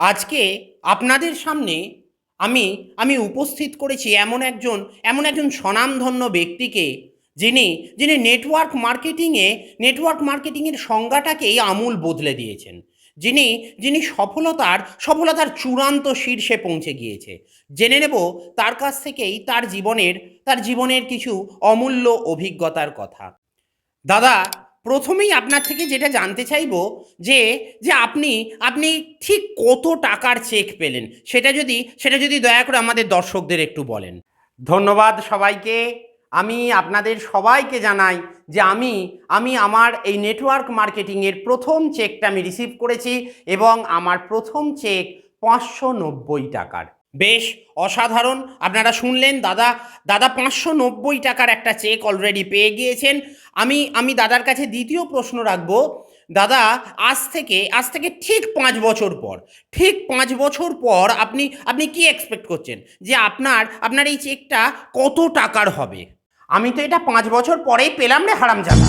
আজকে আপনাদের সামনে আমি আমি উপস্থিত করেছি এমন একজন এমন একজন স্বনামধন্য ব্যক্তিকে যিনি যিনি নেটওয়ার্ক মার্কেটিংয়ে নেটওয়ার্ক মার্কেটিংয়ের সংজ্ঞাটাকেই আমূল বদলে দিয়েছেন। যিনি যিনি সফলতার সফলতার চূড়ান্ত শীর্ষে পৌঁছে গিয়েছে। জেনে নেব তার কাছ থেকেই তার জীবনের তার জীবনের কিছু অমূল্য অভিজ্ঞতার কথা। দাদা প্রথমেই আপনার থেকে যেটা জানতে চাইব যে যে আপনি আপনি ঠিক কত টাকার চেক পেলেন? সেটা যদি সেটা যদি দয়া করে আমাদের দর্শকদের একটু বলেন। ধন্যবাদ সবাইকে। আমি আপনাদের সবাইকে জানাই যে আমি আমি আমার এই নেটওয়ার্ক মার্কেটিংয়ের প্রথম চেকটা আমি রিসিভ করেছি এবং আমার প্রথম চেক পাঁচশো নব্বই টাকার। বেশ অসাধারণ। আপনারা শুনলেন, দাদা দাদা পাঁচশো নব্বই টাকার একটা চেক অলরেডি পেয়ে গিয়েছেন। আমি আমি দাদার কাছে দ্বিতীয় প্রশ্ন রাখব। দাদা, আজ থেকে আজ থেকে ঠিক পাঁচ বছর পর, ঠিক পাঁচ বছর পর আপনি আপনি কি এক্সপেক্ট করছেন? যে আপনার আপনার এই চেকটা কত টাকার হবে? আমি তো এটা পাঁচ বছর পরেই পেলাম রে হারাম জানা.